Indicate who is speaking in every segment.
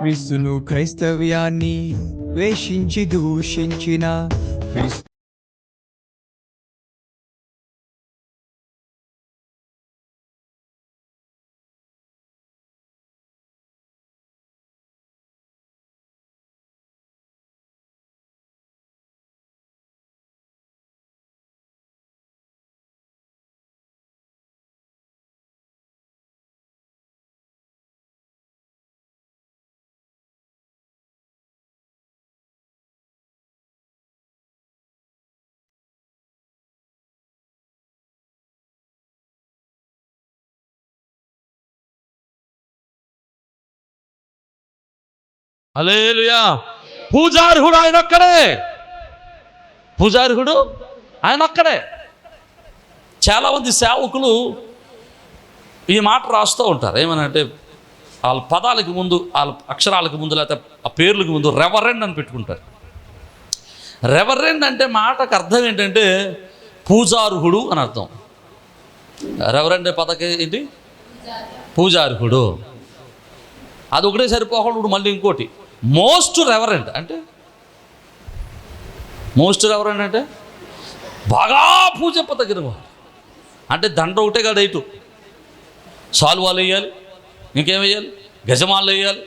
Speaker 1: క్రీస్తును క్రైస్తవ్యాన్ని ద్వేషించి దూషించిన క్రీస్తు
Speaker 2: అలేలుయా పూజార్హుడు ఆయన ఒక్కడే. పూజార్హుడు ఆయన ఒక్కడే. చాలామంది సేవకులు ఈ మాట రాస్తూ ఉంటారు. ఏమనంటే వాళ్ళ పదాలకు ముందు వాళ్ళ అక్షరాలకు ముందు లేకపోతే ఆ పేర్లకు ముందు రెవరెండ్ అని పెట్టుకుంటారు. రెవరెండ్ అంటే మాటకు అర్థం ఏంటంటే పూజార్హుడు అని అర్థం. రెవరెండ్ పదకి ఏంటి? పూజార్హుడు. అది ఒకటే సరిపోకుండా మళ్ళీ ఇంకోటి. మోస్ట్ రెవరెంట్ అంటే మోస్ట్ రెవరెంట్ అంటే బాగా పూజప్పదగిన వాడు. అంటే దండ ఒకటే కాదు ఇటు సాల్వాలు వేయాలి ఇంకేం వేయాలి? గజమాలు వేయాలి.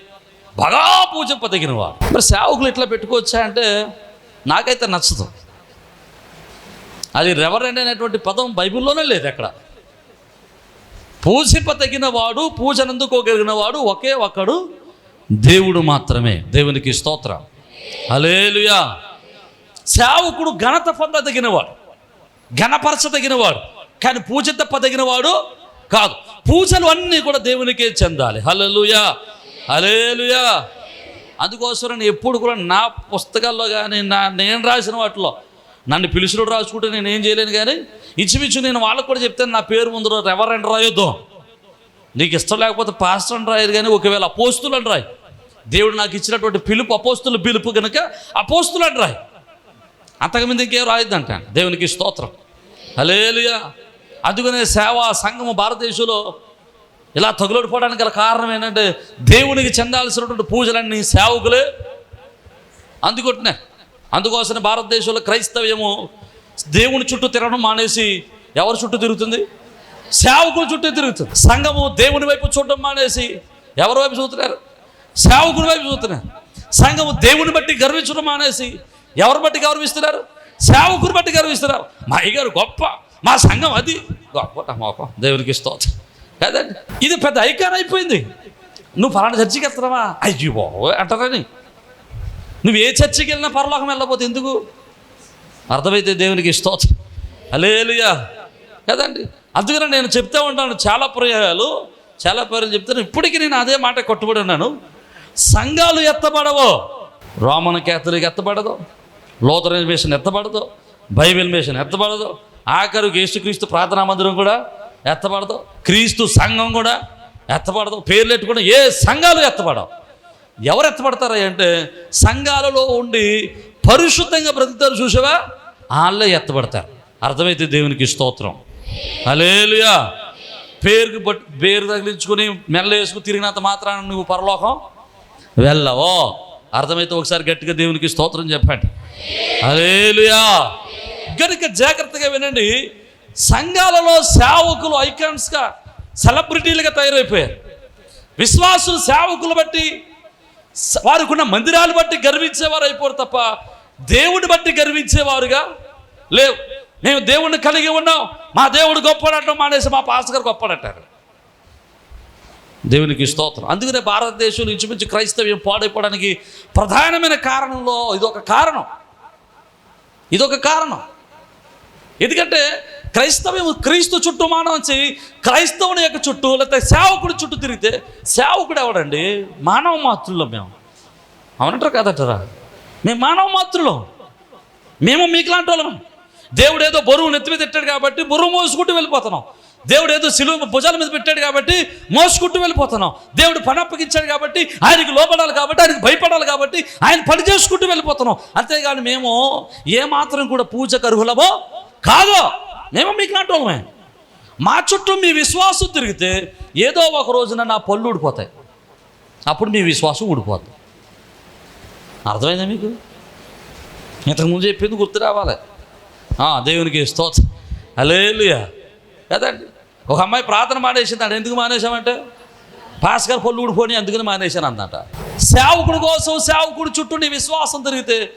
Speaker 2: బాగా పూజప్పదగిన వాడు. మరి సేవకులు ఇట్లా పెట్టుకోవచ్చా అంటే నాకైతే నచ్చదు. అది రెవరెంట్ అనేటువంటి పదం బైబిల్లోనే లేదు ఎక్కడ. పూజింపతగిన వాడు పూజనందుకోగలిగిన వాడు ఒకే ఒక్కడు దేవుడు మాత్రమే. దేవునికి స్తోత్రం అలేలుయా సేవకుడు ఘనత పొందదగినవాడు. ఘనపరచదగినవాడు. కానీ పూజ తప్పదగినవాడు కాదు. పూజలు అన్నీ కూడా దేవునికే చెందాలి. హలలుయా హలేలుయా అందుకోసం నేను ఎప్పుడు కూడా నా పుస్తకాల్లో కానీ నా నేను రాసిన వాటిలో నన్ను పిలుచుడు రాసుకుంటే నేను ఏం చేయలేను కానీ ఇచ్చిమిచ్చు నేను వాళ్ళకు కూడా చెప్తాను నా పేరు ముందు రెవరెండ్ రాయొద్దు. నీకు ఇష్టం లేకపోతే పాస్టర్ అని రాయరు కానీ ఒకవేళ పోస్తులు అని రాయి. దేవుడు నాకు ఇచ్చినటువంటి పిలుపు అపోస్తుల పిలుపు కనుక అపోస్తులు అని రాయి అంతకుముందు ఇంకేం రాయొద్దంటాను దేవునికి స్తోత్రం. హలేలుయా అందుకనే సేవా సంఘము భారతదేశంలో ఇలా తగులడిపోవడానికి గల కారణం ఏంటంటే దేవునికి చెందాల్సినటువంటి పూజలన్నీ సేవకులే అందుకుంటున్నాయి అందుకోసం భారతదేశంలో క్రైస్తవ్యము దేవుని చుట్టూ తిరగడం మానేసి ఎవరి చుట్టూ తిరుగుతుంది? సేవకుల చుట్టూ తిరుగుతుంది. సంఘము దేవుని వైపు చూడడం మానేసి ఎవరి వైపు చూస్తున్నారు? సేవకుని వైపు చూస్తున్నారు సంఘము దేవుని బట్టి గర్వించడం మానేసి ఎవరి బట్టి గౌరవిస్తున్నారు? సేవకుని బట్టి గర్విస్తున్నారు. మా అయ్యగారు గొప్ప. మా సంఘం అది. గొప్ప నా మోకం దేవునికి స్తోత్రం. కదండి? ఇది పెద్ద ఐకాన్ అయిపోయింది. నువ్వు ఫలానా చర్చికి వెళ్తున్నావా? అయ్యో అంటారని నువ్వు ఏ చర్చికి వెళ్ళినా పరలోకం వెళ్ళకపోతే ఎందుకు? అర్థమైతే దేవునికి స్తోత్రం. అలేలుయా కదండి? అందుకనే నేను చెప్తా ఉంటాను చాలా ప్రయోగాలు చాలా పేర్లు చెప్తాను. ఇప్పటికీ నేను అదే మాట కొట్టుబడి ఉన్నాను. సంఘాలు ఎత్తబడవు. రోమన్ క్యాథలిక్ ఎత్తబడదు. లోతరన్ మిషన్ ఎత్తబడదు. బైబిల్ మిషన్ ఎత్తబడదు. ఆఖరికి యేసుక్రీస్తు ప్రార్థనా మందిరం కూడా ఎత్తబడదు. క్రీస్తు సంఘం కూడా ఎత్తబడదు. పేర్లు ఎట్టుకుని ఏ సంఘాలు ఎత్తబడవు. ఎవరు ఎత్తబడతారా అంటే సంఘాలలో ఉండి పరిశుద్ధంగా బ్రతుకుతారు చూసావా? వాళ్ళే ఎత్తబడతారు. అర్థమైతే దేవునికి స్తోత్రం. అలేలుయా పేరుకి బట్ పేరు తగిలించుకుని మెల్ల వేసుకుని తిరిగినంత మాత్రాన నువ్వు పరలోకం వెళ్ళవో. అర్థమైతే ఒకసారి గట్టిగా దేవునికి స్తోత్రం చెప్పండి. అలేలుయా కనుక జాగ్రత్తగా వినండి. సంఘాలలో సేవకులు ఐకాన్స్గా సెలబ్రిటీలుగా తయారైపోయారు. విశ్వాసులు సేవకులు బట్టి వారికున్న మందిరాలు బట్టి గర్వించేవారు అయిపోరు తప్ప దేవుని బట్టి గర్వించేవారుగా లేవు. మేము దేవుణ్ణి కలిగి ఉన్నాం. మా దేవుడు గొప్పడటం మానేసి మా పాస్ గారు గొప్పడంటారు దేవునికి స్తోత్రం. అందుకనే భారతదేశంలో ఇంచుమించు క్రైస్తవ్యం పాడైపోవడానికి ప్రధానమైన కారణంలో ఇదొక కారణం. ఇదొక కారణం. ఎందుకంటే క్రైస్తవ్యం క్రీస్తు చుట్టూ మానవంచి క్రైస్తవుని యొక్క చుట్టూ లేకపోతే సేవకుడి చుట్టూ తిరిగితే సేవకుడు ఎవడండి? మానవ మాతృలో మేము. అవునంటారు కదంటారా? మేము మానవ మాతృలో మేము మీకులాంటి వాళ్ళం. దేవుడు ఏదో బరువు నెత్తిమీద తిట్టాడు కాబట్టి బరువు మోసుకుంటూ వెళ్ళిపోతున్నాం. దేవుడు ఏదో సిలువ భుజాల మీద పెట్టాడు కాబట్టి మోసుకుంటూ వెళ్ళిపోతున్నాం. దేవుడు పని అప్పగించాడు కాబట్టి ఆయనకి లోపడాలి కాబట్టి ఆయనకి భయపడాలి కాబట్టి ఆయన పని చేసుకుంటూ వెళ్ళిపోతున్నాం. అంతేగాని మేము ఏమాత్రం కూడా పూజకు అర్హులమో కాదో. మేము మీకు లాంటి మా చుట్టూ మీ విశ్వాసం తిరిగితే ఏదో ఒక రోజున నా పళ్ళు ఊడిపోతాయి. అప్పుడు మీ విశ్వాసం ఊడిపోద్ది. అర్థమైందా మీకు? ఇంతకుముందు చెప్పింది గుర్తు రావాలి. దేవునికి స్తోత్రం. అలేలుయా కదండి ఒక అమ్మాయి ప్రార్థన మానేసింది అంటే ఎందుకు మానేశామంటే భాస్కర్ గారు పొల్లు ఊడిపోని అందుకని మానేశాను అందట సేవకుడు కోసం సేవకుడు చుట్టూ నీ విశ్వాసం తిరిగితే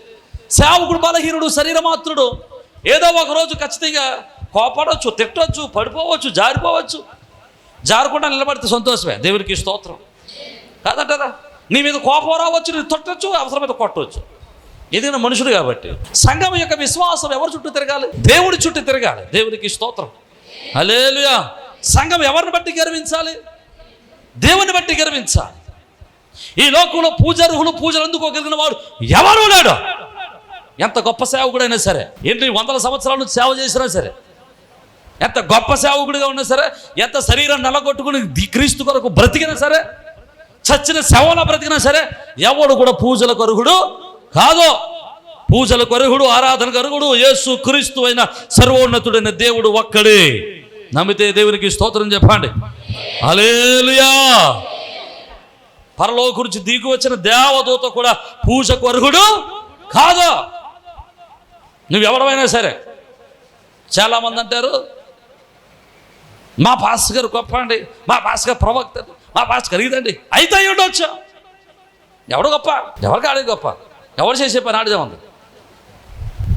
Speaker 2: సేవకుడు బలహీనుడు శరీరమాత్రుడు ఏదో ఒక రోజు ఖచ్చితంగా కోపడవచ్చు తిట్టవచ్చు పడిపోవచ్చు జారిపోవచ్చు. జారకుండా నిలబడితే సంతోషమే. దేవునికి స్తోత్రం. కాదంటారా? నీ మీద కోపం రావచ్చు నీ తొట్టచ్చు మీద కొట్టవచ్చు ఏదైనా మనుషుడు కాబట్టి. సంఘం యొక్క విశ్వాసం ఎవరి చుట్టూ తిరగాలి? దేవుడి చుట్టూ తిరగాలి. దేవునికి స్తోత్రం. హలేలుయా సంఘం ఎవరిని బట్టి గర్వించాలి? దేవుని బట్టి గర్వించాలి. ఈ లోకంలో పూజారుహులు పూజలు అందుకోగలిగిన వాడు ఎవరు లేడు? ఎంత గొప్ప సేవకుడైనా సరే ఎన్ని వందల సంవత్సరాల నుంచి సేవ చేసినా సరే ఎంత గొప్ప సేవకుడిగా ఉన్నా సరే ఎంత శరీరం నలగొట్టుకుని క్రీస్తు కొరకు బ్రతికినా సరే చచ్చిన శవంలో బ్రతికినా సరే ఎవడు కూడా పూజల కొరుగుడు కాదు. పూజల కొరుగుడు ఆరాధన కొరుగుడు యేసు క్రీస్తు అయిన సర్వోన్నతుడైన దేవుడు ఒక్కడే. నమ్మితే దేవునికి స్తోత్రం చెప్పండి. అలేలుయా పరలోకు నుంచి దిగి వచ్చిన దేవదూత కూడా పూజ కొరుగుడు కాదు. నువ్వెవడమైనా సరే చాలామంది అంటారు మా పాస్ గారు గొప్ప అండి మా పాస్ గారు ప్రవక్త మా పాస్ గారు ఇదండి అయితే ఉండొచ్చు. ఎవడు గొప్ప? ఎవరికి ఆడేది గొప్ప? ఎవరు చేసే పని ఆడదే ఉంది?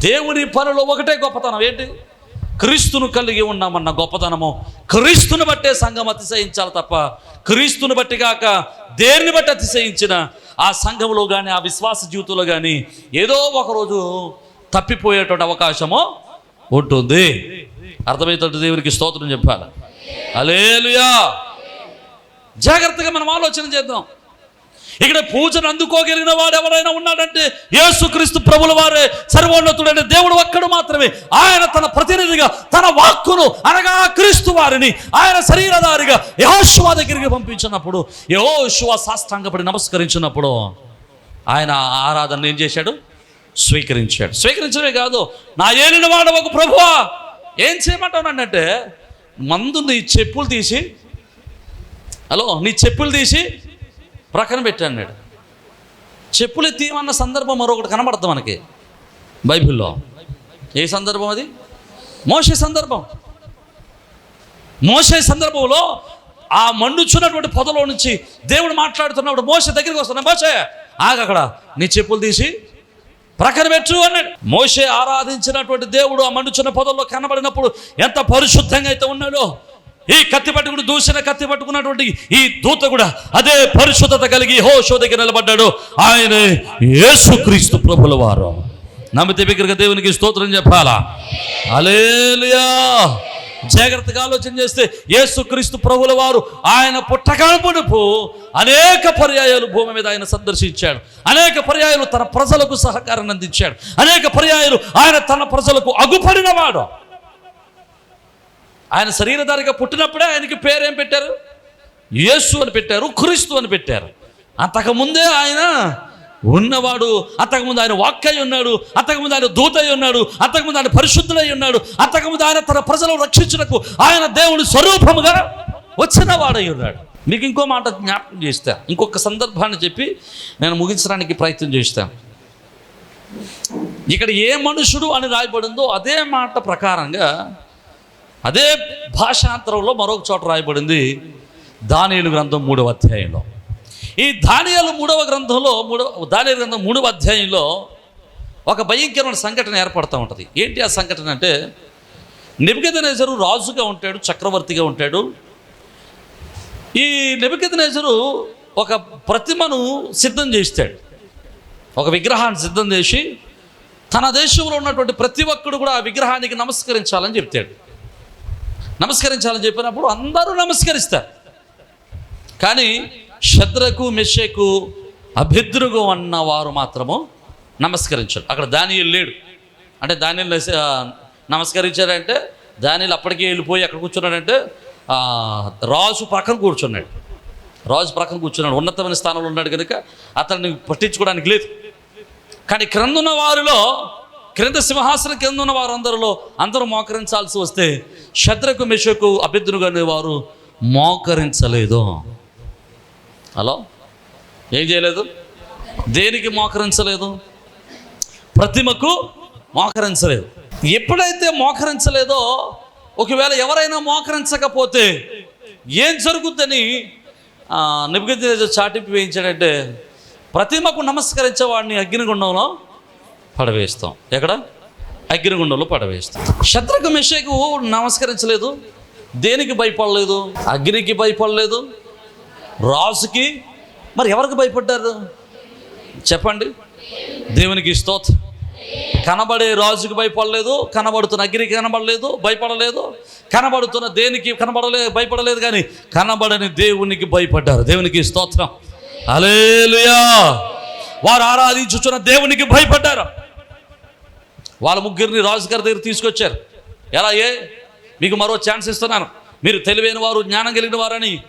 Speaker 2: దేవుని పనులు ఒకటే గొప్పతనం ఏంటి? క్రీస్తును కలిగి ఉన్నామన్న గొప్పతనము క్రీస్తుని బట్టే సంఘం అతిశయించాలి తప్ప క్రీస్తుని బట్టి కాక దేన్ని బట్టి అతిశయించిన ఆ సంఘంలో కానీ ఆ విశ్వాస జీవితంలో కానీ ఏదో ఒకరోజు తప్పిపోయేటువంటి అవకాశము ఉంటుంది. అర్థమయ్యేటట్టు దేవునికి స్తోత్రం చెప్పాలి. అలేలుయా జాగ్రత్తగా మనం ఆలోచన చేద్దాం. ఇక్కడ పూజను అందుకోగలిగిన వాడు ఎవరైనా ఉన్నాడంటే యేసుక్రీస్తు ప్రభుల వారే సర్వోన్నతుడైన దేవుడు ఒక్కడు మాత్రమే. ఆయన తన ప్రతినిధిగా తన వాక్కును అనగా క్రీస్తు వారిని ఆయన శరీరధారిగా యహోశువ దగ్గరికి పంపించినప్పుడు యహోశువ సాష్టాంగపడి నమస్కరించినప్పుడు ఆయన ఆరాధన ఏం చేశాడు? స్వీకరించాడు. స్వీకరించడమే కాదు నా ఏలిన వాడు ఒక ప్రభువా ఏం చేయమంటానంటే మందు నీ చెప్పులు తీసి హలో నీ చెప్పులు తీసి ప్రక్కన పెట్టాడు చెప్పులు తీయమన్న సందర్భం మరొకటి కనబడుతుంది మనకి బైబిల్లో. ఏ సందర్భం అది? మోసే సందర్భం. మోసే సందర్భంలో ఆ మండుచున్నటువంటి పొదలో నుంచి దేవుడు మాట్లాడుతున్నప్పుడు మోసే దగ్గరికి వస్తున్నా మోసే ఆగక్కడ నీ చెప్పులు తీసి ప్రక్కన పెట్టు అన్నాడు. మోసే ఆరాధించినటువంటి దేవుడు ఆ మండుచున్న పొదల్లో కనబడినప్పుడు ఎంత పరిశుద్ధంగా అయితే ఉన్నాడో ఈ కత్తి పట్టుకుని దూసిన కత్తి పట్టుకున్నటువంటి ఈ దూత కూడా అదే పరిశుద్ధత కలిగి హోషో దగ్గర నిలబడ్డాడు. ఆయనే యేసుక్రీస్తు ప్రభుల వారు. నమ్మితే బిగ్గరగా దేవునికి స్తోత్రం చెప్పాలా? అలేలియా జాగ్రత్తగా ఆలోచన చేస్తే యేసుక్రీస్తు ప్రభుల వారు ఆయన పుట్టకాల్పుడుపు అనేక పర్యాయాలు భూమి మీద ఆయన సందర్శించాడు. అనేక పర్యాయాలు తన ప్రజలకు సహకారం అందించాడు. అనేక పర్యాయాలు ఆయన తన ప్రజలకు అగుపడినవాడు ఆయన శరీరధారిగా పుట్టినప్పుడే ఆయనకి పేరేం పెట్టారు? యేసు అని పెట్టారు క్రీస్తు అని పెట్టారు. అంతకుముందే ఆయన ఉన్నవాడు అంతకుముందు ఆయన వాక్కై ఉన్నాడు అంతకుముందు ఆయన దూతై ఉన్నాడు అంతకుముందు ఆయన పరిశుద్ధులై ఉన్నాడు అంతకుముందు ఆయన తన ప్రజలను రక్షించుటకు ఆయన దేవుని స్వరూపముగా వచ్చిన వాడై ఉన్నాడు. మీకు ఇంకో మాట జ్ఞాపకం చేస్తా. ఇంకొక సందర్భాన్ని చెప్పి నేను ముగించడానికి ప్రయత్నం చేస్తాను ఇక్కడ ఏ మనుషుడు అని రాయబడిందో అదే మాట ప్రకారంగా అదే భాషాంతరంలో మరొక చోట రాయబడింది దానియలు గ్రంథం మూడవ అధ్యాయంలో. ఈ దానియలు మూడవ గ్రంథంలో మూడవ దానియలు గ్రంథం మూడవ అధ్యాయంలో ఒక భయంకరమైన సంఘటన ఏర్పడుతూ ఉంటుంది. ఏంటి ఆ సంఘటన అంటే నెబికెదనేజరు రాజుగా ఉంటాడు చక్రవర్తిగా ఉంటాడు. ఈ నెబికెదనేజరు ఒక ప్రతిమను సిద్ధం చేస్తాడు. ఒక విగ్రహాన్ని సిద్ధం చేసి తన దేశంలో ఉన్నటువంటి ప్రతి ఒక్కడు కూడా ఆ విగ్రహానికి నమస్కరించాలని చెప్తాడు. నమస్కరించాలని చెప్పినప్పుడు అందరూ నమస్కరిస్తారు. కానీ శద్రకు మెషకు అభిద్రుగు అన్న వారు మాత్రము నమస్కరించారు. అక్కడ దానియలు లేడు. అంటే దానిని నమస్కరించారంటే దానిలు అప్పటికే వెళ్ళిపోయి అక్కడ కూర్చున్నాడంటే రాజు పక్కన కూర్చున్నాడు. రాజు ప్రక్కన కూర్చున్నాడు. ఉన్నతమైన స్థానంలో ఉన్నాడు కనుక అతన్ని పట్టించుకోవడానికి లేదు. కానీ క్రింద ఉన్న వారిలో క్రింద సింహాసనం కింద ఉన్న వారందరిలో అందరూ మోకరించాల్సి వస్తే శత్రకు మిషకు అభ్యర్థునుగానే వారు మోకరించలేదు. హలో? ఏం చేయలేదు? దేనికి మోకరించలేదు? ప్రతిమకు మోకరించలేదు. ఎప్పుడైతే మోకరించలేదో ఒకవేళ ఎవరైనా మోకరించకపోతే ఏం జరుగుద్దని నిపుగతి చాటింపు వేయించాడంటే ప్రతిమకు నమస్కరించే వాడిని అగ్నిగుండంలో పడవేస్తాం. ఎక్కడ? అగ్నిగుండంలో పడవేస్తాం. శత్రుఘ మెషకు నమస్కరించలేదు. దేనికి భయపడలేదు? అగ్నికి భయపడలేదు. రాజుకి? మరి ఎవరికి భయపడ్డారు? చెప్పండి. దేవునికి స్తోత్రం. కనబడే రాజుకి భయపడలేదు. కనబడుతున్న అగ్నికి కనబడలేదు. భయపడలేదు. కనబడుతున్న దేనికి కనబడలే భయపడలేదు కానీ కనబడని దేవునికి భయపడ్డారు. దేవునికి స్తోత్రం. అలేలుయా వారు ఆరాధించుచున్న దేవునికి భయపడ్డారు. వాళ్ళ ముగ్గురిని రాజుగారి దగ్గర తీసుకొచ్చారు. ఎలా ఏ? మీకు మరో ఛాన్స్ ఇస్తున్నాను. మీరు తెలివైన వారు జ్ఞానం కలిగిన వారని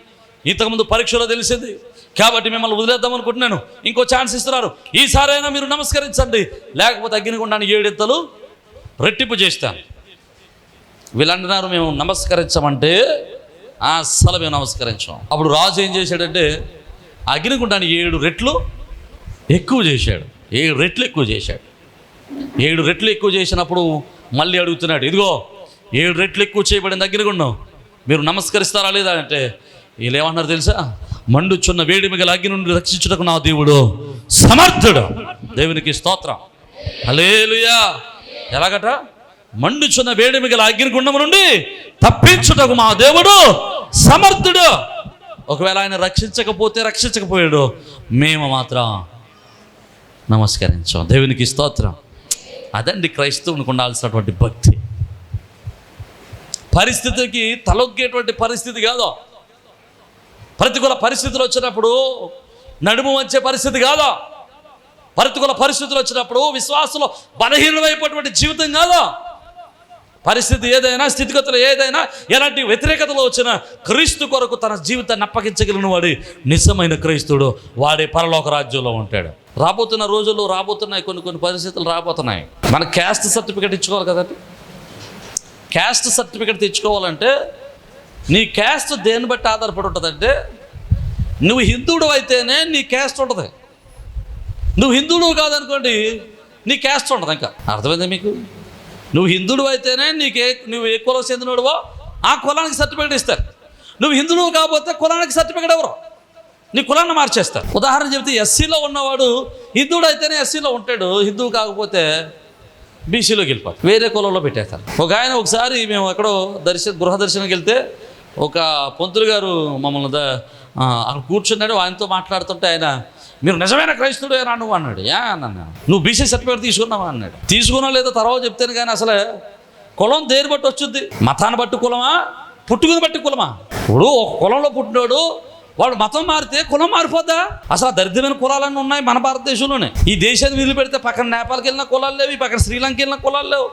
Speaker 2: ఇంతకుముందు పరీక్షలో తెలిసింది. కాబట్టి మిమ్మల్ని వదిలేద్దాం అనుకుంటున్నాను. ఇంకో ఛాన్స్ ఇస్తున్నారు. ఈసారైనా మీరు నమస్కరించండి. లేకపోతే అగ్నిగుండాన్ని ఏడెత్తలు రెట్టింపు చేస్తాను. వీళ్ళంటున్నారు మేము నమస్కరించమంటే అస్సలు మేము నమస్కరించాం. అప్పుడు రాజు ఏం చేశాడంటే అగ్నిగుండాన్ని ఏడు రెట్లు ఎక్కువ చేశాడు. ఏడు రెట్లు ఎక్కువ చేశాడు. ఏడు రెట్లు ఎక్కువ చేసినప్పుడు మళ్ళీ అడుగుతున్నాడు ఇదిగో ఏడు రెట్లు ఎక్కువ చేయబడింది అగ్నిగుండం మీరు నమస్కరిస్తారా లేదా? అంటే వీళ్ళు ఏమన్నారు తెలుసా? మండుచున్న వేడి మిగల అగ్ని నుండి రక్షించుటకు నా దేవుడు సమర్థుడు. దేవునికి స్తోత్రం. అలేలుయా ఎలాగట? మండుచున్న వేడి మిగల అగ్నిగుండము నుండి తప్పించుటకు మా దేవుడు సమర్థుడు. ఒకవేళ ఆయన రక్షించకపోతే రక్షించకపోయాడు మేము మాత్రం నమస్కరించాం. దేవునికి స్తోత్రం. అదండి క్రైస్తవునికి ఉండాల్సినటువంటి భక్తి. పరిస్థితికి తలొగ్గేటువంటి పరిస్థితి కాదు. ప్రతికూల పరిస్థితులు వచ్చినప్పుడు నడుము వచ్చే పరిస్థితి కాదు. ప్రతికూల పరిస్థితులు వచ్చినప్పుడు విశ్వాసంలో బలహీనమైపోయినటువంటి జీవితం కాదా. పరిస్థితి ఏదైనా స్థితిగతులు ఏదైనా ఎలాంటి వ్యతిరేకతలు వచ్చినా క్రీస్తు కొరకు తన జీవితాన్ని అప్పగించగలిగిన వాడి నిజమైన క్రైస్తుడు. వాడే పరలోక రాజ్యంలో ఉంటాడు. రాబోతున్న రోజుల్లో రాబోతున్నాయి కొన్ని కొన్ని పరిస్థితులు రాబోతున్నాయి. మన క్యాస్ట్ సర్టిఫికేట్ ఇచ్చుకోవాలి కదండి? క్యాస్ట్ సర్టిఫికేట్ తెచ్చుకోవాలంటే నీ క్యాస్ట్ దేన్ని బట్టి ఆధారపడి ఉంటుందంటే నువ్వు హిందువుడు అయితేనే నీ క్యాస్ట్ ఉంటుంది. నువ్వు హిందువుడు కాదనుకోండి నీ క్యాస్ట్ ఉండదు ఇంకా. అర్థమైందా మీకు? నువ్వు హిందువుడు అయితేనే నీకే నువ్వు ఏ కులం చెందినోడువో ఆ కులానికి సర్టిఫికేట్ ఇస్తారు. నువ్వు హిందువుడు కాకపోతే కులానికి సర్టిఫికేట్ ఎవరు? నీ కులాన్ని మార్చేస్తారు. ఉదాహరణ చెబితే ఎస్సీలో ఉన్నవాడు హిందువుడు అయితేనే ఎస్సీలో ఉంటాడు హిందువు కాకపోతే బీసీలోకి వెళ్ళిపోతారు వేరే కులంలో పెట్టేస్తారు. ఒక ఆయన ఒకసారి మేము ఎక్కడో దర్శన గృహ దర్శనంకి వెళ్తే ఒక పంతులు గారు మమ్మల్ని అక్కడ కూర్చున్నాడు ఆయనతో మాట్లాడుతుంటే ఆయన మీరు నిజమైన క్రైస్తవుడు నువ్వు అన్నాడు. యా అన్నాను నువ్వు బీసీ సర్టిఫికేట్ తీసుకున్నావా అన్నాడు. తీసుకున్నా లేదో తర్వాత చెప్తాను కానీ అసలు కులం దేని బట్టి వచ్చింది? మతాన్ని బట్టి కులమా? పుట్టుకుని బట్టి కులమా? ఇప్పుడు ఒక కులంలో పుట్టినోడు వాడు మతం మారితే కులం మారిపోద్దా? అసలు ఆ దరిద్రమైన కులాలన్నీ ఉన్నాయి మన భారతదేశంలోనే. ఈ దేశాన్ని వీలు పెడితే పక్కన నేపాల్కి వెళ్ళిన కులాలు లేవు ఈ పక్కన శ్రీలంక వెళ్ళిన కులాలు లేవు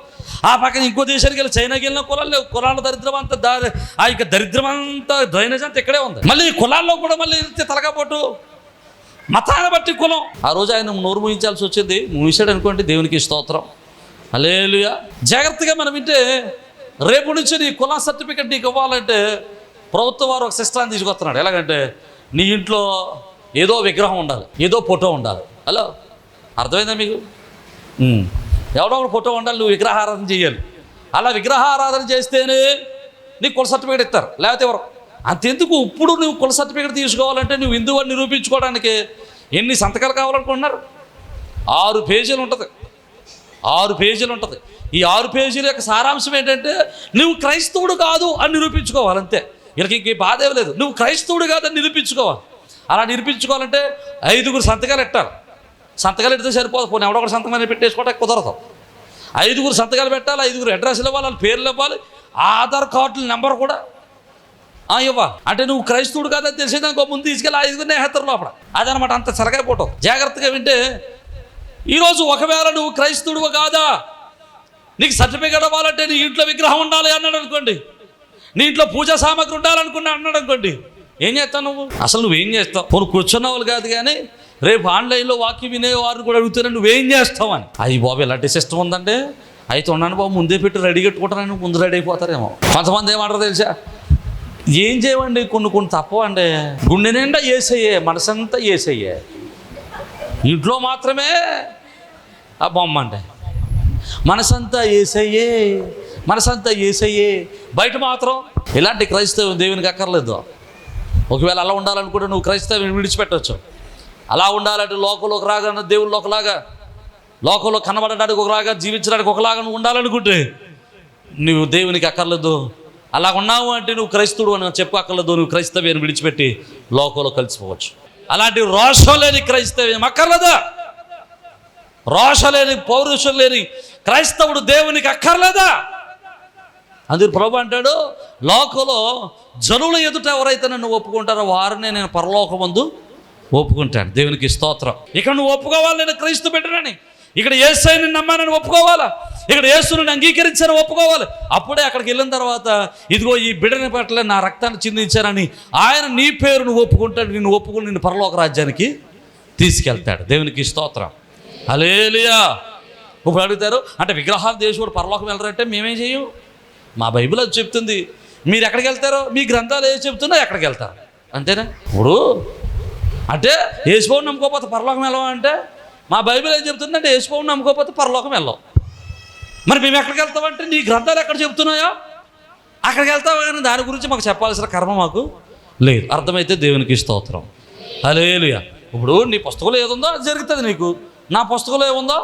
Speaker 2: ఆ పక్కన ఇంకో దేశానికి వెళ్ళి చైనాకి వెళ్ళిన కులాలు లేవు. కులాల దరిద్రం అంతా దారి ఆ ఇక దరిద్రం అంతా డ్రైనేజ్ అంతా ఇక్కడే ఉంది. మళ్ళీ ఈ కులాల్లో కూడా మళ్ళీ తలకపోటు మతాన్ని బట్టి కులం. ఆ రోజు ఆయన నోరు ముయించాల్సి వచ్చింది. ముగిశాడు అనుకోండి దేవునికి స్తోత్రం. అలేలుగా జాగ్రత్తగా మనం వింటే రేపు నుంచి నీ కుల సర్టిఫికెట్ నీకు ఇవ్వాలంటే ప్రభుత్వం వారు ఒక సిస్టాన్ని తీసుకొస్తున్నాడు. ఎలాగంటే నీ ఇంట్లో ఏదో విగ్రహం ఉండాలి ఏదో ఫోటో ఉండాలి. హలో అర్థమైందా మీకు? ఎవడో ఒకటి ఫోటో ఉండాలి నువ్వు విగ్రహారాధన చేయాలి. అలా విగ్రహారాధన చేస్తేనే నీకు కుల సర్టిఫికేట్ ఇస్తారు లేకపోతే ఎవరు? అంతెందుకు? ఇప్పుడు నువ్వు కుల సర్టిఫికేట్ తీసుకోవాలంటే నువ్వు హిందువు అని నిరూపించుకోవడానికి ఎన్ని సంతకాలు కావాలనుకుంటున్నారు? ఆరు పేజీలు ఉంటుంది. ఆరు పేజీలు ఉంటుంది. ఈ ఆరు పేజీల యొక్క సారాంశం ఏంటంటే నువ్వు క్రైస్తవుడు కాదు అని నిరూపించుకోవాలి అంతే వీళ్ళకి ఇంక బాధ ఏం లేదు. నువ్వు క్రైస్తవుడు కాదని నిరూపించుకోవాలి. అలా నిరూపించుకోవాలంటే ఐదుగురు సంతకాలు పెట్టాలి. సంతకాలు పెడితే సరిపోదు. పోనీ ఎవడో ఒకటి సంతకం అనేది పెట్టేసుకోవడానికి కుదరదు. ఐదుగురు సంతకాలు పెట్టాలి ఐదుగురు అడ్రస్లు ఇవ్వాలి వాళ్ళ పేర్లు ఇవ్వాలి ఆధార్ కార్డుల నెంబర్ కూడా ఆ, ఇవ్వాలి అంటే నువ్వు క్రైస్తవుడు కాదని తెలిసేదానికి ముందు తీసుకెళ్ళి ఐదుగురిని హెత్తరు లోపల. అదనమాట అంత సరగైపోవటం జాగ్రత్తగా వింటే ఈరోజు ఒకవేళ నువ్వు క్రైస్తవుడు కాదా నీకు సర్టిఫికేట్ అవ్వాలంటే నీ ఇంట్లో విగ్రహం ఉండాలి అన్నాడు అనుకోండి. నీ ఇంట్లో పూజా సామాగ్రి ఉండాలనుకున్నా అన్నాడు అనుకోండి. ఏం చేస్తావు నువ్వు? అసలు నువ్వేం చేస్తావు? పోను కూర్చున్న వాళ్ళు కాదు కానీ రేపు ఆన్లైన్లో వాక్యం వినే కూడా అడుగుతున్నా నువ్వేం చేస్తావు అని. అయ్యి బాబు ఎలాంటి సిస్టమ్ ఉందంటే అయితే ఉన్నాను బాబు ముందే పెట్టి రెడీ కట్టుకుంటానని ముందు రెడీ అయిపోతారేమో. కొంతమంది ఏమంటారు తెలుసా? ఏం చేయండి కొన్ని కొన్ని తప్పవండి. గుండె నిండా ఏసయ్యే మనసంతా ఏసయ్యే. ఇంట్లో మాత్రమే ఆ బొమ్మ అంటే మనసంతా ఏసయ్యే మనసంతా ఏసయ్యే. బయట మాత్రం ఇలాంటి క్రైస్తవం దేవునికి అక్కర్లేదు. ఒకవేళ అలా ఉండాలనుకుంటే నువ్వు క్రైస్తవం విడిచిపెట్టవచ్చు అలా ఉండాలంటే లోకంలోకి రాగా దేవుళ్ళు ఒకలాగా లోకంలో కనబడడానికి ఒకలాగా జీవించడానికి ఒకలాగా నువ్వు ఉండాలనుకుంటే నువ్వు దేవునికి అక్కర్లేదు. అలా ఉన్నావు అంటే నువ్వు క్రైస్తవుడు అని చెప్పు అక్కర్లేదు నువ్వు క్రైస్తవ్యాన్ని విడిచిపెట్టి లోకంలో కలిసిపోవచ్చు. అలాంటి రోషం లేని క్రైస్తవ్యం అక్కర్లేదా? రోషం లేని పౌరుషం లేని క్రైస్తవుడు దేవునికి అక్కర్లేదా? అందుకు ప్రభు అంటాడు లోకంలో జనుల ఎదుట ఎవరైతే నన్ను ఒప్పుకుంటారో వారినే నేను పరలోకమందు ఒప్పుకుంటాను. దేవునికి స్తోత్రం. ఇక్కడ నువ్వు ఒప్పుకోవాలి నేను క్రీస్తు పెట్టనని ఇక్కడ ఏసైని నమ్మానని ఒప్పుకోవాలా? ఇక్కడ యేసుని అంగీకరించాను ఒప్పుకోవాలి? అప్పుడే అక్కడికి వెళ్ళిన తర్వాత ఇదిగో ఈ బిడ్డని పట్ల నా రక్తాన్ని చిందించానని ఆయన నీ పేరు నువ్వు ఒప్పుకుంటాడు నిన్ను ఒప్పుకుని నిన్ను పరలోక రాజ్యానికి తీసుకెళ్తాడు. దేవునికి స్తోత్రం. అలేలియా ఇప్పుడు అడుగుతారు అంటే విగ్రహాల దేవుడు పరలోకం వెళ్ళరంటే మేమేం చేయం? మా బైబిల్ అది చెప్తుంది. మీరు ఎక్కడికి వెళ్తారో మీ గ్రంథాలు ఏం చెప్తున్నా ఎక్కడికి వెళ్తారు. అంతేనా? ఇప్పుడు అంటే యేసుబాబు నమ్ముకోకపోతే పరలోకం వెళ్ళవా అంటే మా బైబిల్ ఏం చెప్తుందంటే యేసుబాబు నమ్ముకోకపోతే పరలోకం వెళ్ళాం మరి మేము ఎక్కడికి వెళ్తామంటే నీ గ్రంథాలు ఎక్కడ చెప్తున్నాయో అక్కడికి వెళ్తావు? కానీ దాని గురించి మాకు చెప్పాల్సిన కర్మ మాకు లేదు. అర్థమైతే దేవునికి స్తోత్రం. హలేలుయా ఇప్పుడు నీ పుస్తకంలో ఏదుందో అది జరుగుతుంది నీకు. నా పుస్తకంలో ఏముందో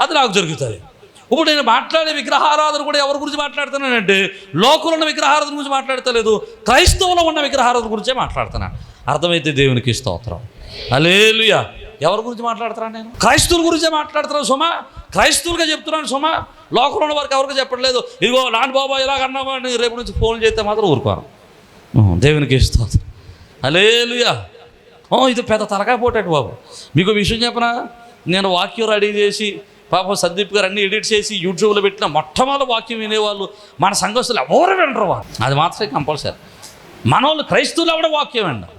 Speaker 2: అది నాకు జరుగుతుంది. ఇప్పుడు నేను మాట్లాడే విగ్రహారాధన కూడా ఎవరి గురించి మాట్లాడుతున్నానంటే లోకంలో ఉన్న విగ్రహారాధన గురించి మాట్లాడతలేదు. క్రైస్తవులో ఉన్న విగ్రహారాధన గురించే మాట్లాడుతున్నాను అర్థమైతే దేవునికి స్తోత్రం. అలేలుయా ఎవరి గురించి మాట్లాడుతున్నాను నేను? క్రైస్తవుల గురించే మాట్లాడుతున్నాను సుమా? క్రైస్తవులుగా చెప్తున్నాను సుమా. లోకంలో ఉన్న వారికి ఎవరికి చెప్పట్లేదు. ఇదిగో నాన్న బాబా ఇలాగ అన్నావా అని రేపు నుంచి ఫోన్ చేస్తే మాత్రం ఊరుకోను దేవునికి స్తోత్రం. అలేలుయా ఓ ఇది పెద్ద తలకాయ పోటాడు బాబు. మీకు విషయం చెప్పనా? నేను వాక్యం రెడీ చేసి పాపం సందీప్ గారు అన్ని ఎడిట్ చేసి యూట్యూబ్లో పెట్టిన మొట్టమొదటి వాక్యం వినేవాళ్ళు మన సంఘస్థులు ఎవరు వినరు వాళ్ళు. అది మాత్రమే కంపల్సరీ. మన వాళ్ళు క్రైస్తవులు ఎవడ వాక్యం వినరు.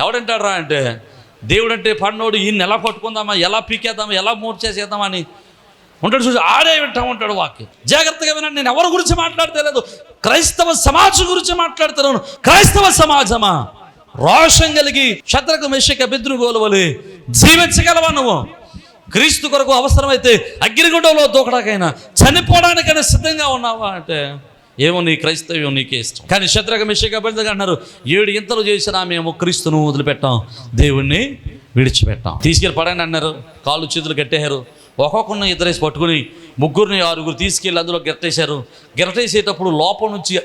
Speaker 2: ఎవడంటాడు రా అంటే? దేవుడు అంటే పన్నోడు ఈయన ఎలా పట్టుకుందామా ఎలా పీకేద్దామా ఎలా మూర్చేసేద్దామా అని ఉంటాడు చూసి ఆడే వింటా ఉంటాడు వాక్యం. జాగ్రత్తగా వినండి నేను ఎవరి గురించి మాట్లాడతలేదు క్రైస్తవ సమాజం గురించి మాట్లాడుతున్నాను. క్రైస్తవ సమాజమా? రోషం కలిగి శత్రుకు మెషక బెద్దును గోలవలి జీవించగలవా నువ్వు? క్రీస్తు కొరకు అవసరమైతే అగ్నిగుండంలో దూకడాకైనా చనిపోవడానికైనా సిద్ధంగా ఉన్నావా అంటే? ఏమో నీ క్రైస్తవ్యం నీకే ఇష్టం. కానీ శత్రుక మిషక అన్నారు ఏడు ఇంతలు చేసినా మేము క్రీస్తును వదిలిపెట్టాం. దేవుణ్ణి విడిచిపెట్టాం. తీసుకెళ్ళి పడండి అన్నారు కాళ్ళు చేతులు కట్టేశారు. ఒక్కొక్కరిని ఇద్దరేసి పట్టుకుని ముగ్గురిని ఆరుగురు తీసుకెళ్ళి అందులో గెరటేశారు. గెరటేసేటప్పుడు లోపల నుంచి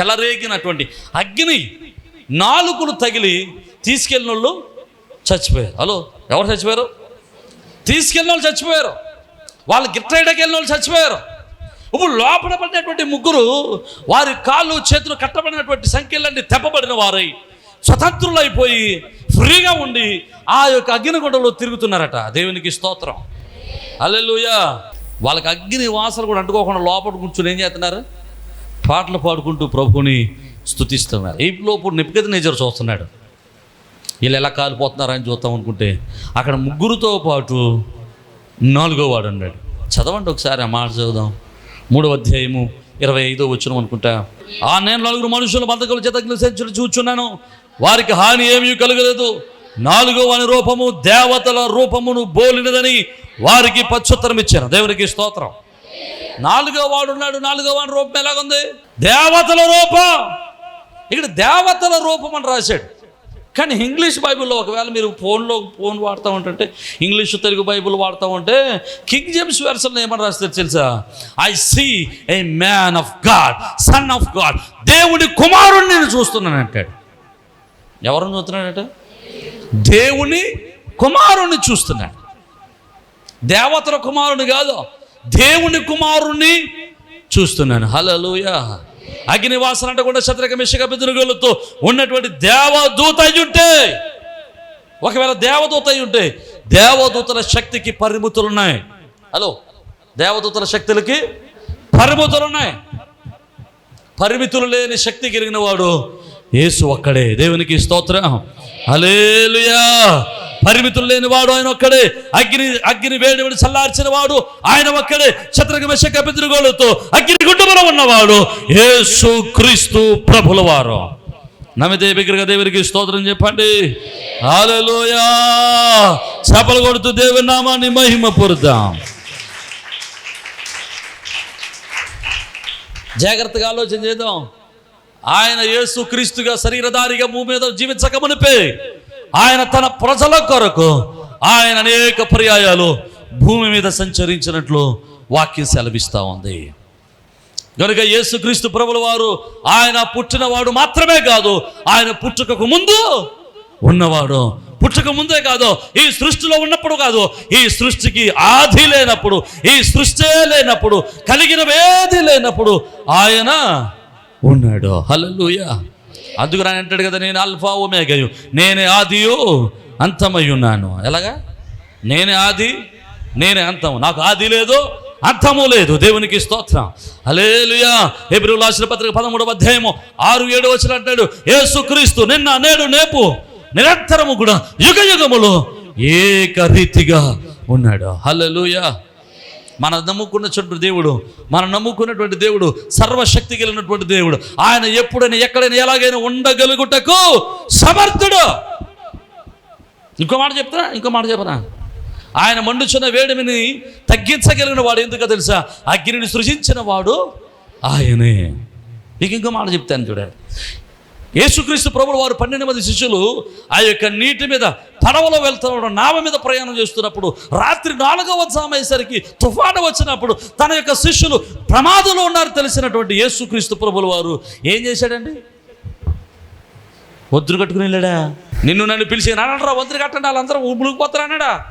Speaker 2: చెలరేగినటువంటి అగ్ని నాలుగులు తగిలి తీసుకెళ్ళిన వాళ్ళు చచ్చిపోయారు. హలో ఎవరు చచ్చిపోయారు? తీసుకెళ్ళిన వాళ్ళు చచ్చిపోయారు. వాళ్ళు గిట్టేయడానికి వెళ్ళిన వాళ్ళు చచ్చిపోయారు. ఇప్పుడు లోపల పడినటువంటి ముగ్గురు వారి కాళ్ళు చేతులు కట్టబడినటువంటి సంఖ్యలన్నీ తెప్పబడిన వారై స్వతంత్రులైపోయి ఫ్రీగా ఉండి ఆ యొక్క అగ్నిగుండంలో తిరుగుతున్నారట. దేవునికి స్తోత్రం. అల్లెలుయా వాళ్ళకి అగ్ని వాసన కూడా అంటుకోకుండా లోపల కూర్చొని ఏం చేస్తున్నారు? పాటలు పాడుకుంటూ ప్రభుని స్థుతిస్తున్నారు ఈ లోపు నిపుగతి నేజర్ చూస్తున్నాడు. వీళ్ళు ఎలా కాలిపోతున్నారని చూద్దాం అనుకుంటే అక్కడ ముగ్గురుతో పాటు నాలుగో వాడు అన్నాడు చదవండి ఒకసారి ఆ మాట చదువుదాం. మూడవ అధ్యాయము ఇరవై ఐదో వచ్చిన అనుకుంటా. ఆ నేను నలుగురు మనుషుల బతకలు చెతకులు సెంచులు చూచున్నాను. వారికి హాని ఏమీ కలగలేదు. నాలుగో వాని రూపము దేవతల రూపమును బోలినదని వారికి పచ్చోత్తరం ఇచ్చాను దేవునికి స్తోత్రం. నాలుగో వాడు ఉన్నాడు. నాలుగో వాడి రూపం ఎలాగుంది? దేవతల రూపం. ఇక్కడ దేవతల రూపం అని రాశాడు. కానీ ఇంగ్లీష్ బైబిల్లో ఒకవేళ మీరు ఫోన్లో ఫోన్ వాడుతూ ఉంటుంటే ఇంగ్లీష్ తెలుగు బైబిల్ వాడుతూ ఉంటే కింగ్ జేమ్స్ వెర్షన్లో ఏమని రాస్తారు తెలుసా? I see a man of God son of God దేవుడి కుమారుణ్ణి నేను చూస్తున్నాను అంటాడు. ఎవరిని చూస్తున్నాడట? దేవుని కుమారుణ్ణి చూస్తున్నాడు. దేవతల కుమారుని కాదు దేవుని కుమారుణ్ణి చూస్తున్నాను. హలలుయ అగ్నివాసన అంటే కూడా శత్రుక మిషక బెదురుగోలతో ఉన్నటువంటి దేవదూత అయి ఉంటే ఒకవేళ దేవదూత అయి ఉంటే దేవదూతల శక్తికి పరిమితులు ఉన్నాయి హలో దేవదూతల శక్తులకి పరిమితులు ఉన్నాయి పరిమితులు లేని శక్తి కలిగిన వాడు యేసు ఒక్కడే. దేవునికి స్తోత్రం. అలేలుయా పరిమితులు లేని వాడు ఆయన ఒక్కడే. అగ్ని అగ్ని వేడి చల్లార్చిన వాడు ఆయన ఒక్కడే. శత్రుఘ మెషక అగ్ని గుండములో ఉన్నవాడు. యేసు క్రీస్తు ప్రభుల వారు. నమ్మితే బిగ్గరగా దేవునికి స్తోత్రం చెప్పండి. హల్లెలూయా. చేపలు కొడుతూ దేవుని నామాన్ని మహిమ పొరుద్దాం. జాగ్రత్తగా ఆలోచన చేద్దాం. ఆయన యేసు క్రీస్తుగా శరీరధారిగా భూమి మీద జీవించకమునిపే ఆయన తన ప్రజల కొరకు ఆయన అనేక పర్యాయాలు భూమి మీద సంచరించినట్లు వాక్యం సెలవిస్తూ ఉంది. కనుక యేసుక్రీస్తు ప్రభుల వారు ఆయన పుట్టినవాడు మాత్రమే కాదు ఆయన పుట్టుకకు ముందు ఉన్నవాడు. పుట్టుక ముందే కాదు ఈ సృష్టిలో ఉన్నప్పుడు కాదు ఈ సృష్టికి ఆది లేనప్పుడు ఈ సృష్టి లేనప్పుడు కలిగిన వేది లేనప్పుడు ఆయన ఉన్నాడు. హల్లెలూయా. అందుకు ఆయన అంటాడు కదా నేను అల్ఫా ఒమేగయు నేనే ఆదియు అంతమై ఉన్నాను ఎలాగా? నేనే ఆది నేనే అంతము. నాకు ఆది లేదు అర్థము లేదు. దేవునికి స్తోత్రం. అలేలుయా ఏప్రిల్ రాసిన పత్రిక పదమూడవ అధ్యాయము ఆరు ఏడు వచ్చిన అంటాడు ఏసుక్రీస్తు నిన్న నేడు నేపు నిరంతరము కూడా యుగ యుగములో ఏకరీతిగా ఉన్నాడు. హలలుయా మన నమ్ముకున్నటువంటి దేవుడు మనం నమ్ముకున్నటువంటి దేవుడు సర్వశక్తి కలిగినటువంటి దేవుడు. ఆయన ఎప్పుడైనా ఎక్కడైనా ఎలాగైనా ఉండగలుగుటకు సమర్థుడు. ఇంకో మాట చెప్తా ఇంకో మాట చెప్పరా ఆయన మండుచున్న వేడిమిని తగ్గించగలిగిన వాడు ఎందుకో తెలుసా? అగ్నిని సృజించిన వాడు ఆయనే. మీకు ఇంకో మాట చెప్తాను చూడండి యేసుక్రీస్తు ప్రభులు వారు పన్నెండు మంది శిష్యులు ఆ యొక్క నీటి మీద పడవలో వెళ్తున్నప్పుడు నావ మీద ప్రయాణం చేస్తున్నప్పుడు రాత్రి నాలుగవ జామయ్యేసరికి తుఫాను వచ్చినప్పుడు తన యొక్క శిష్యులు ప్రమాదంలో ఉన్నారు తెలిసినటువంటి యేసుక్రీస్తు ప్రభులు వారు. ఏం చేశాడండి? వద్దురు కట్టుకుని వెళ్ళాడా? నిన్ను నన్ను పిలిచి నాడరా వంతులు కట్టండి వాళ్ళందరూ మునిగిపోతారు అన్నాడా?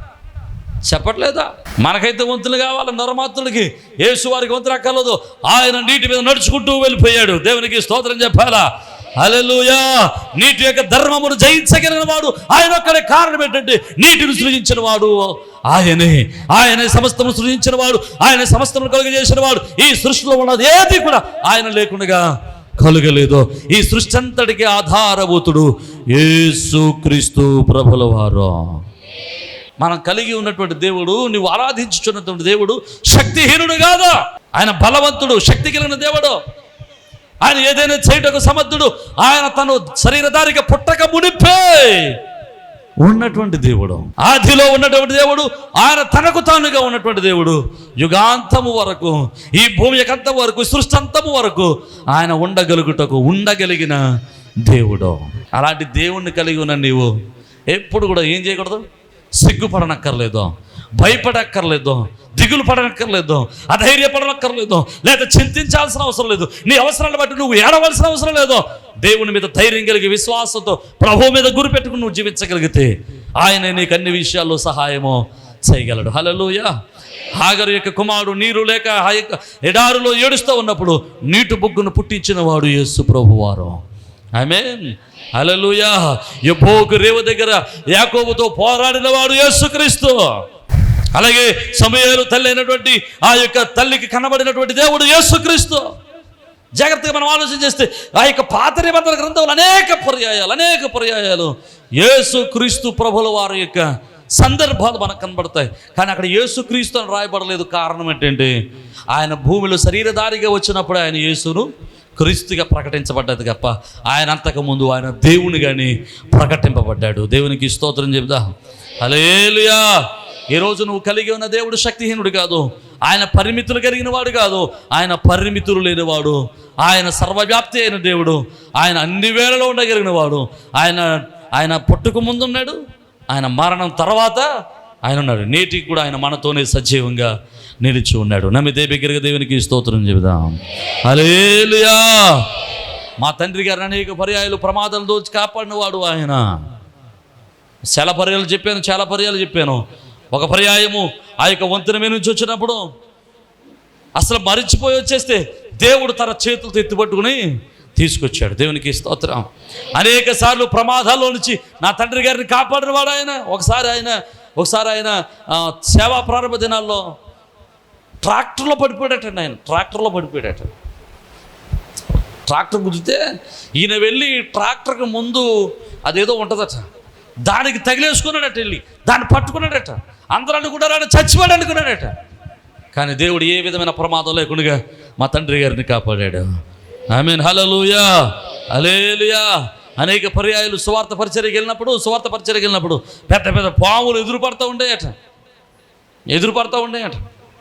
Speaker 2: చెప్పట్లేదా? మనకైతే వంతులు కావాలి నరమాత్రులకి యేసు వారికి వంతులు అక్కర్లేదు. ఆయన నీటి మీద నడుచుకుంటూ వెళ్ళిపోయాడు. దేవునికి స్తోత్రం చెప్పాలా? హల్లెలూయా. నీటి యొక్క ధర్మమును జయించగలిగిన వాడు ఆయన ఒక్కడే కారణం ఏంటంటే నీటిని సృజించిన వాడు. ఆయనే ఆయనే సమస్తము సృజించిన వాడు ఆయన సమస్తమును కలుగజేసిన వాడు. ఈ సృష్టిలో ఉన్నది ఏది కూడా ఆయన లేకుండా కలుగలేదు. ఈ సృష్టి అంతటికి ఆధారభూతుడు యేసు క్రీస్తు ప్రభుల వారు. మనం కలిగి ఉన్నటువంటి దేవుడు నువ్వు ఆరాధించుచున్నటువంటి దేవుడు శక్తిహీనుడు కాదా. ఆయన బలవంతుడు శక్తి కలిగిన దేవుడు. ఆయన ఏదైనా చేయటకు సమర్థుడు ఆయన తను శరీరధారిగా పుట్టక మునిపే ఉన్నటువంటి దేవుడు. ఆదిలో ఉన్నటువంటి దేవుడు ఆయన తనకు తానుగా ఉన్నటువంటి దేవుడు. యుగాంతము వరకు ఈ భూమి అంతం వరకు సృష్టి అంతము వరకు ఆయన ఉండగలుగుటకు ఉండగలిగిన దేవుడు. అలాంటి దేవుణ్ణి కలిగి ఉన్న నీవు ఎప్పుడు కూడా ఏం చేయకూడదు? సిగ్గుపడనక్కర్లేదు. భయపడక్కర్లేదు దిగులు పడనక్కర్లేదు అధైర్యపడనక్కర్లేదు లేదా చింతించాల్సిన అవసరం లేదు. నీ అవసరాన్ని బట్టి నువ్వు ఏడవలసిన అవసరం లేదు. దేవుని మీద ధైర్యం కలిగి విశ్వాసంతో ప్రభు మీద గురి పెట్టుకుని నువ్వు జీవించగలిగితే ఆయన నీకు అన్ని విషయాల్లో సహాయము చేయగలడు. హలలుయ హాగరు యొక్క కుమారుడు నీరు లేక ఆ యొక్క ఎడారులో ఏడుస్తూ ఉన్నప్పుడు నీటి బొగ్గును పుట్టించిన వాడు యేసు ప్రభువారు. ఆమేన్. హల్లెలూయా. యెహోవాకు రేవు దగ్గర యాకోబుతో పోరాడిన వాడు యేసుక్రీస్తు. అలాగే సమయాలు తల్లి అయినటువంటి ఆ యొక్క తల్లికి కనబడినటువంటి దేవుడు యేసుక్రీస్తు. జాగ్రత్తగా మనం ఆలోచన చేస్తే ఆ యొక్క పాత నిబంధన గ్రంథంలో అనేక పర్యాయాలు అనేక పర్యాయాలు. యేసు క్రీస్తు ప్రభుల వారి యొక్క సందర్భాలు మనకు కనబడతాయి. కానీ అక్కడ యేసుక్రీస్తు అని రాయబడలేదు కారణం ఏంటంటే ఆయన భూమిలో శరీరధారిగా వచ్చినప్పుడు ఆయన యేసును క్రీస్తుగా ప్రకటించబడ్డది తప్ప ఆయన అంతకుముందు ఆయన దేవుని కానీ ప్రకటింపబడ్డాడు. దేవునికి స్తోత్రం చెబుదా. అలేలుయా ఈరోజు నువ్వు కలిగి ఉన్న దేవుడు శక్తిహీనుడు కాదు. ఆయన పరిమితులు కలిగిన వాడు కాదు. ఆయన పరిమితులు లేనివాడు. ఆయన సర్వవ్యాప్తి అయిన దేవుడు. ఆయన అన్ని వేళలో ఉండగలిగిన వాడు. ఆయన ఆయన పుట్టుకు ముందున్నాడు ఆయన మరణం తర్వాత ఆయన ఉన్నాడు. నేటికి కూడా ఆయన మనతోనే సజీవంగా నిలిచి ఉన్నాడు. నమ్మితే బిగ్గరగా దేవునికి స్తోత్రం చెబుదాం. హల్లెలూయా! మా తండ్రి గారు అనేక పర్యాయాలు ప్రమాదాలు దోచి కాపాడినవాడు ఆయన. చాలా పర్యాలు చెప్పాను చాలా పర్యాలు చెప్పాను. ఒక పర్యాయము ఆ యొక్క వంతెన మీద నుంచి వచ్చినప్పుడు అసలు మరిచిపోయి వచ్చేస్తే దేవుడు తన చేతులతో ఎత్తుపట్టుకుని తీసుకొచ్చాడు. దేవునికి స్తోత్రం. అనేక సార్లు ప్రమాదాల్లో నుంచి నా తండ్రి గారిని కాపాడినవాడు ఆయన ఒకసారి ఆయన ఒకసారి ఆయన సేవా ప్రారంభ దినాల్లో ట్రాక్టర్లో పడిపోయాడటండి ఆయన ట్రాక్టర్లో పడిపోయాడట. ట్రాక్టర్ గుర్తితే ఈయన వెళ్ళి ట్రాక్టర్కి ముందు అదేదో ఉంటుందట. దానికి తగిలేసుకున్నాడట వెళ్ళి. దాన్ని పట్టుకున్నాడట. అందరూ అనుకున్నారట చచ్చిపోయాడు అనుకున్నాడట. కానీ దేవుడు ఏ విధమైన ప్రమాదం లేకుండా మా తండ్రి గారిని కాపాడాడు. ఐ మీన్ హలలుయా అలేలుయా అనేక పర్యాయాలు సువార్త పరిచయకి వెళ్ళినప్పుడు సువార్త పరిచయకి వెళ్ళినప్పుడు పెద్ద పెద్ద పాములు ఎదురుపడతా ఉండేయట. ఎదురుపడతా ఉండేయట.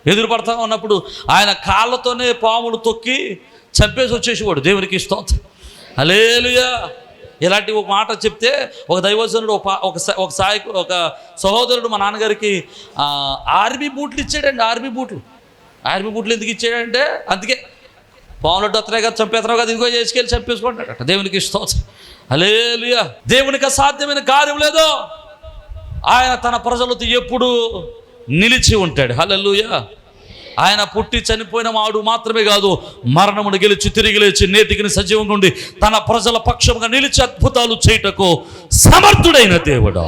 Speaker 2: ఎదురుపడతా ఉన్నప్పుడు ఆయన కాళ్ళతోనే పాములు తొక్కి చంపేసి వచ్చేసేవాడు దేవునికి స్తోత్రం. అలేలుయా ఇలాంటి ఒక మాట చెప్తే ఒక దైవజనుడు ఒక ఒక సా- ఒక ఒక సహోదరుడు మా నాన్నగారికి ఆర్మీ బూట్లు ఇచ్చాడండి ఆర్మీ బూట్లు. ఆర్మీ బూట్లు ఎందుకు ఇచ్చాడంటే అందుకే పాములు వస్తున్నాయి కదా చంపేస్తున్నావు కదా ఇదిగో చేసుకెళ్ళి చంపేసుకుంటాడట దేవునికి స్తోత్రం అలేలుయా దేవునికి అసాధ్యమైన కార్యం లేదో. ఆయన తన ప్రజలతో ఎప్పుడు నిలిచి ఉంటాడు. హల్లెలూయా. ఆయన పుట్టి చనిపోయిన వాడు మాత్రమే కాదు మరణమును గెలిచి తిరిగి లేచి నేటికిని సజీవంగా ఉండి తన ప్రజల పక్షముగా నిలిచి అద్భుతాలు చేయుటకు సమర్థుడైన దేవుడు.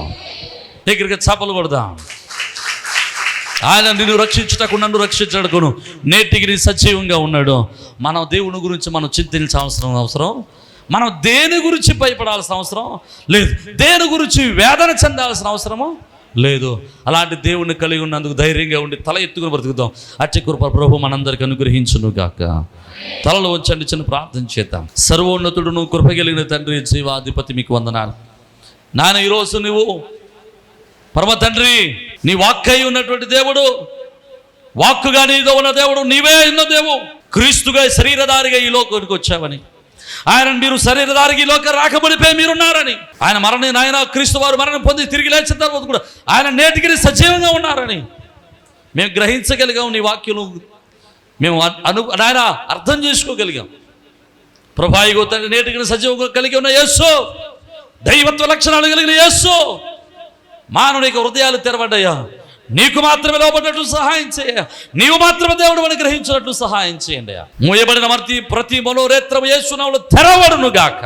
Speaker 2: దగ్గరికి చపలు కొడదాం. ఆయన నిన్ను రక్షించుటకు నన్ను రక్షించడకును నేటికి నీ సజీవంగా ఉన్నాడు. మనం దేవుని గురించి మనం చింతించాల్సిన అవసరం అవసరం? మనం దేని గురించి భయపడాల్సిన అవసరం? లేదు దేని గురించి వేదన చెందాల్సిన అవసరము? లేదు. అలాంటి దేవుణ్ణి కలిగి ఉన్నందుకు ధైర్యంగా ఉండి తల ఎత్తుకుని బ్రతుకుతాం. అట్టి కృప ప్రభు మనందరికి అనుగ్రహించును గాక. తలలో వచ్చండి చిన్న ప్రార్థన చేద్దాం. సర్వోన్నతుడును కృప కలిగిన తండ్రి జీవాధిపతి మీకు వందనాలు. నాన్న ఈరోజు నువ్వు పరమ తండ్రి నీ వాక్కై ఉన్నటువంటి దేవుడు వాక్కుగా నీతో ఉన్న దేవుడు నీవే ఉన్న దేవు క్రీస్తుగా శరీరధారిగా ఈ లోకానికి వచ్చావని ఆయన మీరు శరీరధారికి ఈ లోక రాకబడిపోయి మీరున్నారని. ఆయన మరణ నాయన క్రీస్తు వారు మరణం పొంది తిరిగి లేచిన తర్వాత కూడా ఆయన నేటికి సజీవంగా ఉన్నారని. మేము గ్రహించగలిగాం నీ వాక్యం మేము అను- నాయన అర్థం చేసుకోగలిగాం. ప్రభాయిగో తండ్రి నేటికి సజీవంగా కలిగి ఉన్న యేసు. దైవత్వ లక్షణాలు కలిగిన యేసు. మానవుని హృదయాలు తెరవడ్డయ్యా నీకు మాత్రమే లోపడినట్లు సహాయం చేయ. నీవు మాత్రమే దేవుడు అని గ్రహించినట్లు సహాయం చేయండి మూయబడిన మర్తి ప్రతి మనోరేత్రం యేసునాములు తెరవడును గాక.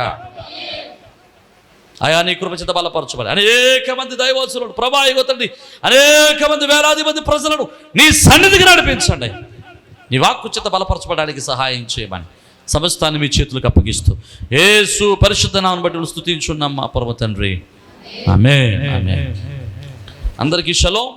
Speaker 2: అయా నీ కృప చేత బలపరచబడి. అనేక మంది దైవోత్సవులు ప్రభావితండి అనేక మంది వేలాది మంది ప్రజలను నీ సన్నిధికి నడిపించండి. నీ వాక్కు చేత బలపరచబడడానికి సహాయం చేయమని సమస్తాన్ని మీ చేతులకు అప్పగిస్తూ యేసు పరిశుద్ధ నామను బట్టి స్థుతించున్నాం మా పరమ తండ్రి. ఆమె ఆమె అందరికీ షలో.